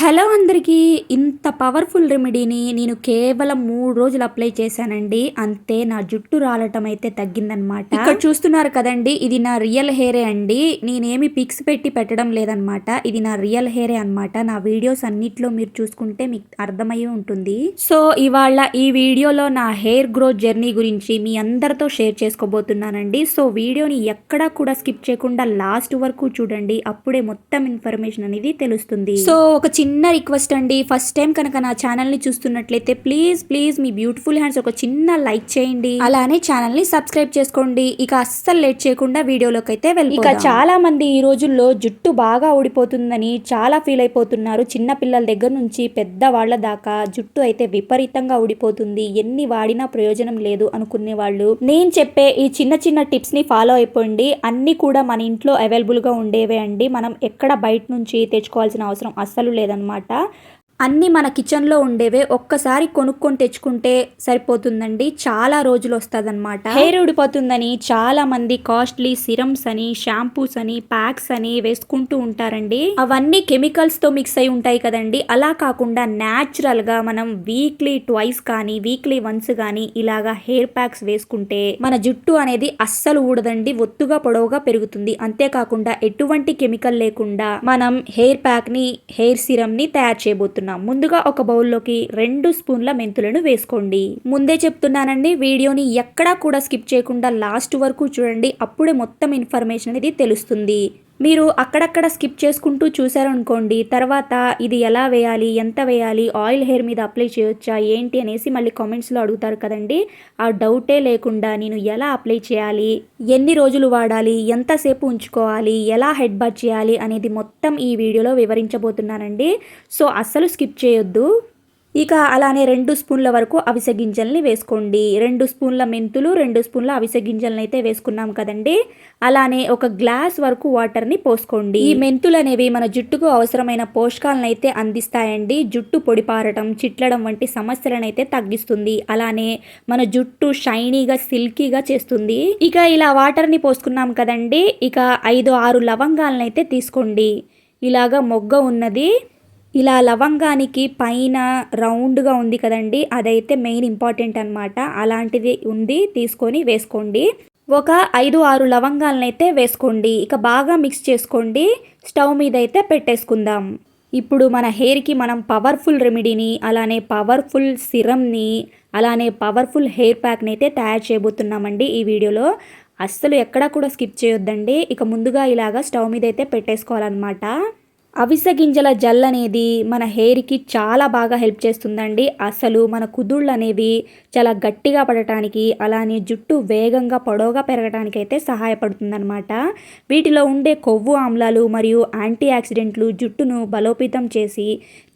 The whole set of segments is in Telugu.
హలో అందరికీ ఇంత పవర్ఫుల్ రెమెడీని నేను కేవలం మూడు రోజులు అప్లై చేశానండి. అంతే నా జుట్టు రాలటం అయితే తగ్గిందనమాట ఇక్కడ చూస్తున్నారు కదండి ఇది నా రియల్ హెయిరే అండి. నేనేమి పిక్స్ పెట్టి పెట్టడం లేదనమాట ఇది నా రియల్ హెయిరే అనమాట నా వీడియోస్ అన్నిట్లో మీరు చూసుకుంటే మీకు అర్థమయ్యే ఉంటుంది. సో ఇవాళ ఈ వీడియోలో నా హెయిర్ గ్రోత్ జర్నీ గురించి మీ అందరితో షేర్ చేసుకోబోతున్నానండి. సో వీడియోని ఎక్కడా కూడా స్కిప్ చేయకుండా లాస్ట్ వరకు చూడండి. అప్పుడే మొత్తం ఇన్ఫర్మేషన్ అనేది తెలుస్తుంది. సో ఒక చిన్న చిన్న రిక్వెస్ట్ అండి. ఫస్ట్ టైం కనుక నా ఛానల్ని చూస్తున్నట్లయితే ప్లీజ్ ప్లీజ్ మీ బ్యూటిఫుల్ హ్యాండ్స్ ఒక చిన్న లైక్ చేయండి. అలానే ఛానల్ని సబ్స్క్రైబ్ చేసుకోండి. ఇక అస్సలు లేట్ చేయకుండా వీడియోలోకి అయితే వెళ్ళి ఇక చాలా మంది ఈ రోజుల్లో జుట్టు బాగా ఊడిపోతుందని చాలా ఫీల్ అయిపోతున్నారు. చిన్న పిల్లల దగ్గర నుంచి పెద్ద వాళ్ళ దాకా జుట్టు అయితే విపరీతంగా ఊడిపోతుంది. ఎన్ని వాడినా ప్రయోజనం లేదు అనుకునే వాళ్ళు. నేను చెప్పే ఈ చిన్న చిన్న టిప్స్ని ఫాలో అయిపోండి. అన్ని కూడా మన ఇంట్లో అవైలబుల్గా ఉండేవే అండి. మనం ఎక్కడ బయట నుంచి తెచ్చుకోవాల్సిన అవసరం అస్సలు అనమాట. అన్నీ మన కిచెన్లో ఉండేవే ఒక్కసారి కొనుక్కొని తెచ్చుకుంటే సరిపోతుందండి. చాలా రోజులు వస్తుందన్నమాట హెయిర్ ఊడిపోతుందని చాలా మంది కాస్ట్లీ సిరమ్స్ అని షాంపూస్ అని ప్యాక్స్ అని వేసుకుంటూ ఉంటారండి. అవన్నీ కెమికల్స్తో మిక్స్ అయి ఉంటాయి కదండి. అలా కాకుండా న్యాచురల్గా మనం వీక్లీ ట్వైస్ కానీ వీక్లీ వన్స్ కానీ ఇలాగా హెయిర్ ప్యాక్స్ వేసుకుంటే మన జుట్టు అనేది అస్సలు ఊడదండి. ఒత్తుగా పొడవుగా పెరుగుతుంది. అంతేకాకుండా ఎటువంటి కెమికల్ లేకుండా మనం హెయిర్ ప్యాక్ని హెయిర్ సిరమ్ని తయారు చేయబోతున్నాం. ముందుగా ఒక బౌల్లోకి రెండు స్పూన్ల మెంతులను వేసుకోండి. ముందే చెప్తున్నానండి వీడియోని ఎక్కడా కూడా స్కిప్ చేయకుండా లాస్ట్ వరకు చూడండి. అప్పుడే మొత్తం ఇన్ఫర్మేషన్ అనేది తెలుస్తుంది. మీరు అక్కడక్కడ స్కిప్ చేసుకుంటూ చూశారనుకోండి తర్వాత ఇది ఎలా వేయాలి ఎంత వేయాలి ఆయిల్ హెయిర్ మీద అప్లై చేయొచ్చా ఏంటి అనేసి మళ్ళీ కామెంట్స్లో అడుగుతారు కదండి. ఆ డౌటే లేకుండా నేను ఎలా అప్లై చేయాలి ఎన్ని రోజులు వాడాలి ఎంతసేపు ఉంచుకోవాలి ఎలా హెడ్ బాత్ చేయాలి అనేది మొత్తం ఈ వీడియోలో వివరించబోతున్నానండి. సో అస్సలు స్కిప్ చేయొద్దు. ఇక అలానే రెండు స్పూన్ల వరకు అవిసె గింజల్ని వేసుకోండి. రెండు స్పూన్ల మెంతులు రెండు స్పూన్ల అవిసె గింజలను అయితే వేసుకున్నాం కదండి. అలానే ఒక గ్లాస్ వరకు వాటర్ని పోసుకోండి. ఈ మెంతులు అనేవి మన జుట్టుకు అవసరమైన పోషకాలను అయితే అందిస్తాయండి. జుట్టు పొడిపారటం చిట్లడం వంటి సమస్యలను అయితే తగ్గిస్తుంది. అలానే మన జుట్టు షైనీగా సిల్కీగా చేస్తుంది. ఇక ఇలా వాటర్ని పోసుకున్నాం కదండి. ఇక ఐదు ఆరు లవంగాలను అయితే తీసుకోండి. ఇలాగా మొగ్గ ఉన్నది. ఇలా లవంగానికి పైన రౌండ్గా ఉంది కదండి అదైతే మెయిన్ ఇంపార్టెంట్ అనమాట అలాంటిది ఉంది తీసుకొని వేసుకోండి. ఒక ఐదు ఆరు లవంగాలనైతే వేసుకోండి. ఇక బాగా మిక్స్ చేసుకోండి. స్టవ్ మీద అయితే పెట్టేసుకుందాం. ఇప్పుడు మన హెయిర్కి మనం పవర్ఫుల్ రెమెడీని అలానే పవర్ఫుల్ సిరమ్ని అలానే పవర్ఫుల్ హెయిర్ ప్యాక్ని అయితే తయారు చేయబోతున్నామండి ఈ వీడియోలో. అస్సలు ఎక్కడా కూడా స్కిప్ చేయొద్దండి. ఇక ముందుగా ఇలాగా స్టవ్ మీద అయితే పెట్టేసుకోవాలన్నమాట. అవిసె గింజల జెల్ అనేది మన హెయిర్కి చాలా బాగా హెల్ప్ చేస్తుందండి. అసలు మన కుదుళ్ళు అనేవి చాలా గట్టిగా పడటానికి అలానే జుట్టు వేగంగా పొడవుగా పెరగడానికి అయితే సహాయపడుతుందన్నమాట. వీటిలో ఉండే కొవ్వు ఆమ్లాలు మరియు యాంటీ ఆక్సిడెంట్లు జుట్టును బలోపేతం చేసి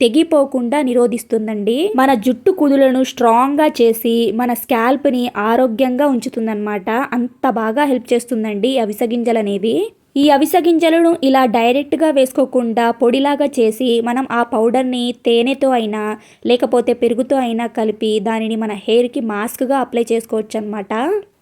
తెగిపోకుండా నిరోధిస్తుందండి. మన జుట్టు కుదులను స్ట్రాంగ్గా చేసి మన స్కాల్ప్ని ఆరోగ్యంగా ఉంచుతుందన్నమాట. అంత బాగా హెల్ప్ చేస్తుందండి అవిసె గింజలు అనేవి ఈ అవిసె గింజలను ఇలా డైరెక్ట్గా వేసుకోకుండా పొడిలాగా చేసి మనం ఆ పౌడర్ని తేనెతో అయినా లేకపోతే పెరుగుతో అయినా కలిపి దానిని మన హెయిర్కి మాస్క్గా అప్లై చేసుకోవచ్చు అనమాట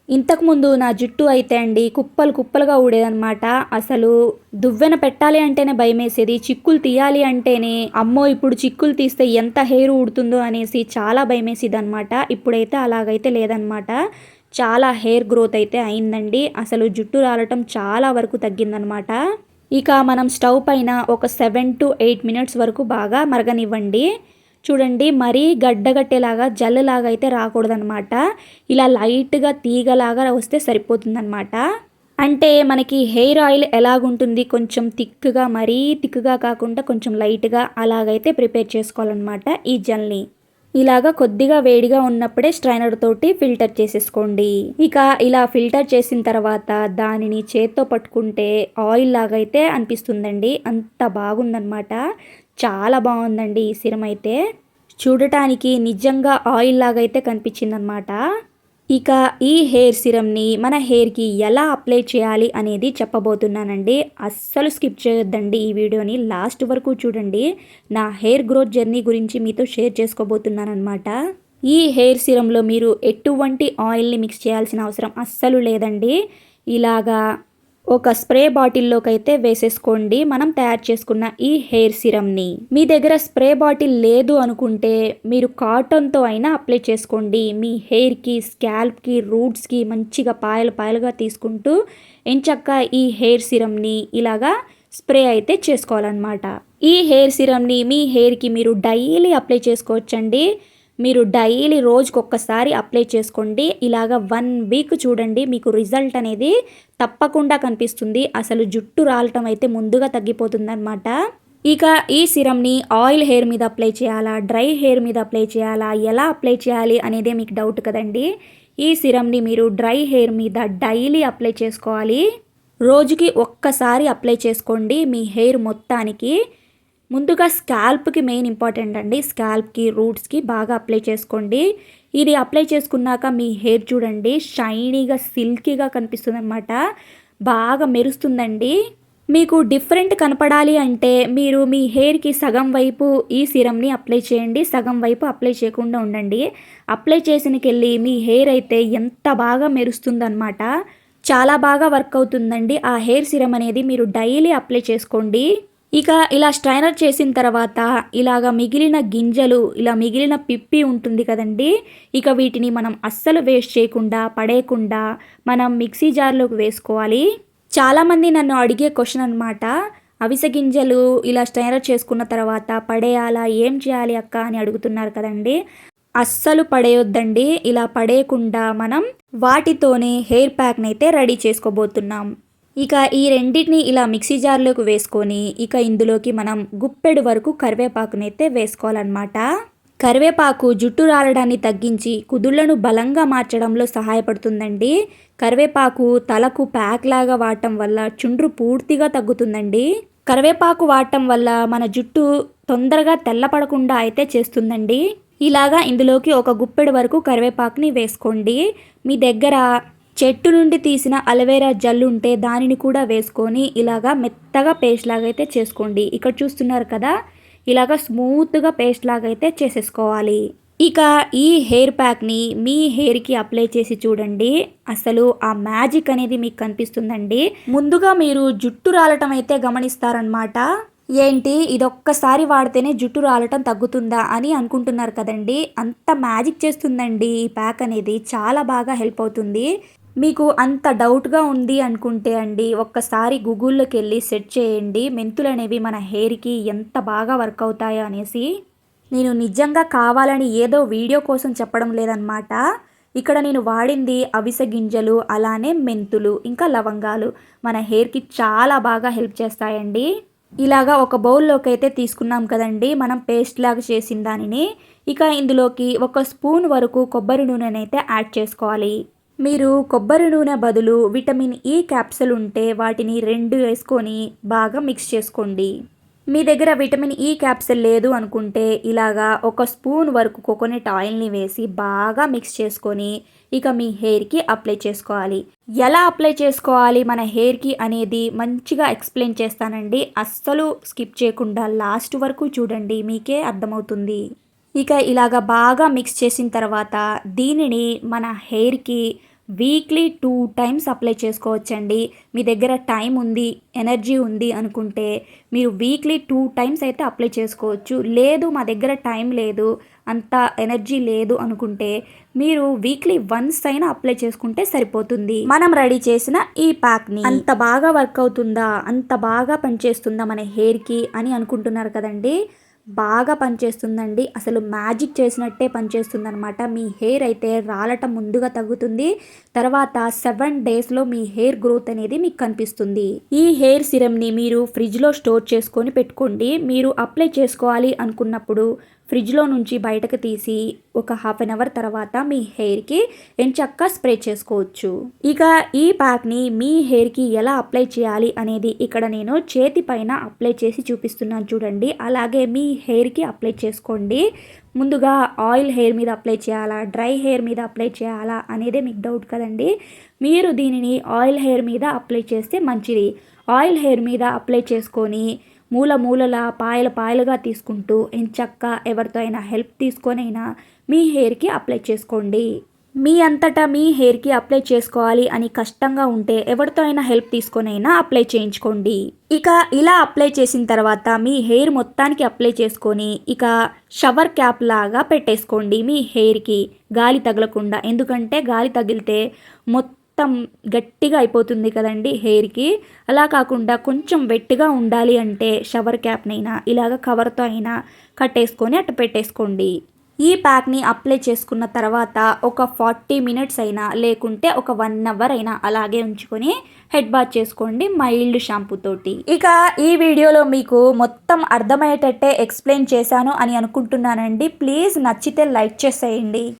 ఇంతకుముందు నా జుట్టు అయితే అండి కుప్పలు కుప్పలుగా ఊడేదనమాట అసలు దువ్వెన పెట్టాలి అంటేనే భయమేసేది చిక్కులు తీయాలి అంటేనే అమ్మో ఇప్పుడు చిక్కులు తీస్తే ఎంత హెయిర్ ఊడుతుందో అనేసి చాలా భయమేసేది అనమాట ఇప్పుడైతే అలాగైతే లేదనమాట చాలా హెయిర్ గ్రోత్ అయితే అయిందండి. అసలు జుట్టు రాలటం చాలా వరకు తగ్గిందనమాట ఇక మనం స్టవ్ పైన ఒక సెవెన్ టు ఎయిట్ మినిట్స్ వరకు బాగా మరగనివ్వండి. చూడండి మరీ గడ్డగట్టేలాగా జల్లులాగా అయితే రాకూడదనమాట ఇలా లైట్గా తీగలాగా వస్తే సరిపోతుందనమాట అంటే మనకి హెయిర్ ఆయిల్ ఎలాగుంటుంది? కొంచెం థిక్గా మరీ థిక్గా కాకుండా కొంచెం లైట్గా అలాగైతే ప్రిపేర్ చేసుకోవాలన్నమాట ఈ జల్ని. ఇలాగా కొద్దిగా వేడిగా ఉన్నప్పుడే స్ట్రైనర్ తోటి ఫిల్టర్ చేసేసుకోండి. ఇక ఇలా ఫిల్టర్ చేసిన తర్వాత దానిని చేత్తో పట్టుకుంటే ఆయిల్ లాగైతే అనిపిస్తుందండి. అంత బాగుందనమాట చాలా బాగుందండి ఈ సిరం అయితే చూడటానికి నిజంగా ఆయిల్ లాగైతే కనిపించిందనమాట ఇక ఈ హెయిర్ సిరమ్ని మన హెయిర్కి ఎలా అప్లై చేయాలి అనేది చెప్పబోతున్నానండి. అస్సలు స్కిప్ చేయొద్దండి ఈ వీడియోని. లాస్ట్ వరకు చూడండి. నా హెయిర్ గ్రోత్ జర్నీ గురించి మీతో షేర్ చేసుకోబోతున్నాను అనమాట ఈ హెయిర్ సిరంలో మీరు ఎటువంటి ఆయిల్ని మిక్స్ చేయాల్సిన అవసరం అస్సలు లేదండి. ఇలాగా ఒక స్ప్రే బాటిల్లోకి అయితే వేసేసుకోండి. మనం తయారు చేసుకున్న ఈ హెయిర్ సిరమ్ని. మీ దగ్గర స్ప్రే బాటిల్ లేదు అనుకుంటే మీరు కాటన్తో అయినా అప్లై చేసుకోండి. మీ హెయిర్కి స్కాల్ప్కి రూట్స్కి మంచిగా పాయలు పాయలుగా తీసుకుంటూ ఎంచక్క ఈ హెయిర్ సిరమ్ని ఇలాగా స్ప్రే అయితే చేసుకోవాలన్నమాట. ఈ హెయిర్ సిరమ్ని మీ హెయిర్కి మీరు డైలీ అప్లై చేసుకోవచ్చండి. మీరు డైలీ రోజుకి ఒక్కసారి అప్లై చేసుకోండి. ఇలాగ వన్ వీక్ చూడండి మీకు రిజల్ట్ అనేది తప్పకుండా కనిపిస్తుంది. అసలు జుట్టు రాలటం అయితే ముందుగా తగ్గిపోతుందన్నమాట. ఇక ఈ సిరమ్ని ఆయిల్ హెయిర్ మీద అప్లై చేయాలా డ్రై హెయిర్ మీద అప్లై చేయాలా ఎలా అప్లై చేయాలి అనేదే మీకు డౌట్ కదండి. ఈ సిరమ్ని మీరు డ్రై హెయిర్ మీద డైలీ అప్లై చేసుకోవాలి. రోజుకి ఒక్కసారి అప్లై చేసుకోండి మీ హెయిర్ మొత్తానికి. ముందుగా స్కాల్ప్కి మెయిన్ ఇంపార్టెంట్ అండి. స్కాల్ప్కి రూట్స్కి బాగా అప్లై చేసుకోండి. ఇది అప్లై చేసుకున్నాక మీ హెయిర్ చూడండి. షైనీగా సిల్కీగా కనిపిస్తుంది అనమాట బాగా మెరుస్తుందండి. మీకు డిఫరెంట్ కనపడాలి అంటే మీరు మీ హెయిర్కి సగం వైపు ఈ సిరమ్ని అప్లై చేయండి. సగం వైపు అప్లై చేయకుండా ఉండండి. అప్లై చేసినకెళ్ళి మీ హెయిర్ అయితే ఎంత బాగా మెరుస్తుందన్నమాట. చాలా బాగా వర్క్ అవుతుందండి. ఆ హెయిర్ సిరమ్ అనేది మీరు డైలీ అప్లై చేసుకోండి. ఇక ఇలా స్ట్రైనర్ చేసిన తర్వాత ఇలాగ మిగిలిన గింజలు ఇలా మిగిలిన పిప్పి ఉంటుంది కదండి ఇక వీటిని మనం అస్సలు వేస్ట్ చేయకుండా పడేయకుండా మనం మిక్సీ జార్లోకి వేసుకోవాలి. చాలామంది నన్ను అడిగే క్వశ్చన్ అనమాట అవిసె గింజలు ఇలా స్ట్రైనర్ చేసుకున్న తర్వాత పడేయాలా ఏం చేయాలి అక్క? అని అడుగుతున్నారు కదండి. అస్సలు పడేయొద్దండి ఇలా పడేయకుండా మనం వాటితోనే హెయిర్ ప్యాక్ని అయితే రెడీ చేసుకోబోతున్నాం. ఇక ఈ రెండింటిని ఇలా మిక్సీ జార్లోకి వేసుకొని ఇక ఇందులోకి మనం గుప్పెడు వరకు కరివేపాకునైతే వేసుకోవాలన్నమాట. కరివేపాకు జుట్టు రాలడాన్ని తగ్గించి కుదుళ్ళను బలంగా మార్చడంలో సహాయపడుతుందండి. కరివేపాకు తలకు ప్యాక్ లాగా వాడటం వల్ల చుండ్రు పూర్తిగా తగ్గుతుందండి. కరివేపాకు వాడటం వల్ల మన జుట్టు తొందరగా తెల్లపడకుండా అయితే చేస్తుందండి. ఇలాగా ఇందులోకి ఒక గుప్పెడు వరకు కరివేపాకుని వేసుకోండి. మీ దగ్గర చెట్టు నుండి తీసిన అలవేరా జల్లు ఉంటే దానిని కూడా వేసుకొని ఇలాగా మెత్తగా పేస్ట్ లాగా అయితే చేసుకోండి. ఇక్కడ చూస్తున్నారు కదా ఇలాగా స్మూత్గా పేస్ట్ లాగా అయితే చేసేసుకోవాలి. ఇక ఈ హెయిర్ ప్యాక్ని మీ హెయిర్కి అప్లై చేసి చూడండి. అసలు ఆ మ్యాజిక్ అనేది మీకు కనిపిస్తుందండి. ముందుగా మీరు జుట్టు రాలటం అయితే గమనిస్తారనమాట ఏంటి? ఇదొక్కసారి వాడితేనే జుట్టు రాలటం తగ్గుతుందా అని అనుకుంటున్నారు కదండి. అంత మ్యాజిక్ చేస్తుందండి ఈ ప్యాక్ అనేది. చాలా బాగా హెల్ప్ అవుతుంది. మీకు అంత డౌట్గా ఉంది అనుకుంటే అండి ఒక్కసారి గూగుల్లోకి వెళ్ళి సెర్చ్ చేయండి మెంతులు అనేవి మన హెయిర్కి ఎంత బాగా వర్క్ అవుతాయో అనేసి. నేను నిజంగా కావాలని ఏదో వీడియో కోసం చెప్పడం లేదనమాట ఇక్కడ నేను వాడింది అవిసె గింజలు అలానే మెంతులు ఇంకా లవంగాలు. మన హెయిర్కి చాలా బాగా హెల్ప్ చేస్తాయండి. ఇలాగా ఒక బౌల్లోకి అయితే తీసుకున్నాం కదండి మనం పేస్ట్ లాగా చేసిన దానిని. ఇక ఇందులోకి ఒక స్పూన్ వరకు కొబ్బరి నూనెనైతే యాడ్ చేసుకోవాలి. మీరు కొబ్బరి నూనె బదులు విటమిన్ ఈ క్యాప్సూల్ ఉంటే వాటిని రెండు వేసుకొని బాగా మిక్స్ చేసుకోండి. మీ దగ్గర విటమిన్ ఈ క్యాప్సూల్ లేదు అనుకుంటే ఇలాగా ఒక స్పూన్ వరకు కోకోనట్ ఆయిల్ని వేసి బాగా మిక్స్ చేసుకొని ఇక మీ హెయిర్కి అప్లై చేసుకోవాలి. ఎలా అప్లై చేసుకోవాలి మన హెయిర్కి అనేది మంచిగా ఎక్స్ప్లెయిన్ చేస్తానండి. అస్సలు స్కిప్ చేయకుండా లాస్ట్ వరకు చూడండి మీకే అర్థమవుతుంది. ఇక ఇలాగ బాగా మిక్స్ చేసిన తర్వాత దీనిని మన హెయిర్కి వీక్లీ టూ టైమ్స్ అప్లై చేసుకోవచ్చండి. మీ దగ్గర టైం ఉంది ఎనర్జీ ఉంది అనుకుంటే మీరు వీక్లీ టూ టైమ్స్ అయితే అప్లై చేసుకోవచ్చు. లేదు మా దగ్గర టైం లేదు అంత ఎనర్జీ లేదు అనుకుంటే మీరు వీక్లీ వన్స్ అయినా అప్లై చేసుకుంటే సరిపోతుంది. మనం రెడీ చేసిన ఈ ప్యాక్ని. అంత బాగా వర్క్ అవుతుందా? అంత బాగా పనిచేస్తుందా మన హెయిర్కి? అని అనుకుంటున్నారు కదండి. బాగా పనిచేస్తుందండి. అసలు మ్యాజిక్ చేసినట్టే పనిచేస్తుంది అనమాట మీ హెయిర్ అయితే రాలటం ముందుగా తగ్గుతుంది. తర్వాత సెవెన్ డేస్లో మీ హెయిర్ గ్రోత్ అనేది మీకు కనిపిస్తుంది. ఈ హెయిర్ సిరమ్ని మీరు ఫ్రిడ్జ్లో స్టోర్ చేసుకొని పెట్టుకోండి. మీరు అప్లై చేసుకోవాలి అనుకున్నప్పుడు ఫ్రిడ్జ్లో నుంచి బయటకు తీసి ఒక హాఫ్ అన్ అవర్ తర్వాత మీ హెయిర్కి ఎంచక్క స్ప్రే చేసుకోవచ్చు. ఇక ఈ ప్యాక్ని మీ హెయిర్కి ఎలా అప్లై చేయాలి అనేది ఇక్కడ నేను చేతి పైన అప్లై చేసి చూపిస్తున్నాను చూడండి. అలాగే మీ హెయిర్కి అప్లై చేసుకోండి. ముందుగా ఆయిల్ హెయిర్ మీద అప్లై చేయాలా? డ్రై హెయిర్ మీద అప్లై చేయాలా అనేదే మీకు డౌట్ కదండి. మీరు దీనిని ఆయిల్ హెయిర్ మీద అప్లై చేస్తే మంచిది. ఆయిల్ హెయిర్ మీద అప్లై చేసుకొని మూల మూలల పాయల పాయలుగా తీసుకుంటూ ఎంచక్క ఎవరితో అయినా హెల్ప్ తీసుకొనైనా మీ హెయిర్కి అప్లై చేసుకోండి. మీ అంతటా మీ హెయిర్కి అప్లై చేసుకోవాలి అని కష్టంగా ఉంటే ఎవరితో అయినా హెల్ప్ తీసుకొనైనా అప్లై చేయించుకోండి. ఇక ఇలా అప్లై చేసిన తర్వాత మీ హెయిర్ మొత్తానికి అప్లై చేసుకొని ఇక షవర్ క్యాప్ లాగా పెట్టేసుకోండి మీ హెయిర్కి. గాలి తగలకుండా ఎందుకంటే గాలి తగిలితే మొత్తం గట్టిగా అయిపోతుంది కదండి హెయిర్కి. అలా కాకుండా కొంచెం వెట్టిగా ఉండాలి అంటే షవర్ క్యాప్నైనా ఇలాగ కవర్తో అయినా కట్టేసుకొని అట్ట పెట్టేసుకోండి. ఈ ప్యాక్ని అప్లై చేసుకున్న తర్వాత ఒక ఫార్టీ మినిట్స్ అయినా లేకుంటే ఒక వన్ అవర్ అయినా అలాగే ఉంచుకొని హెడ్ బాత్ చేసుకోండి మైల్డ్ షాంపూ తోటి. ఇక ఈ వీడియోలో మీకు మొత్తం అర్థమయ్యేటట్టే ఎక్స్ప్లెయిన్ చేశాను అని అనుకుంటున్నానండి. ప్లీజ్ నచ్చితే లైక్ చేసేయండి.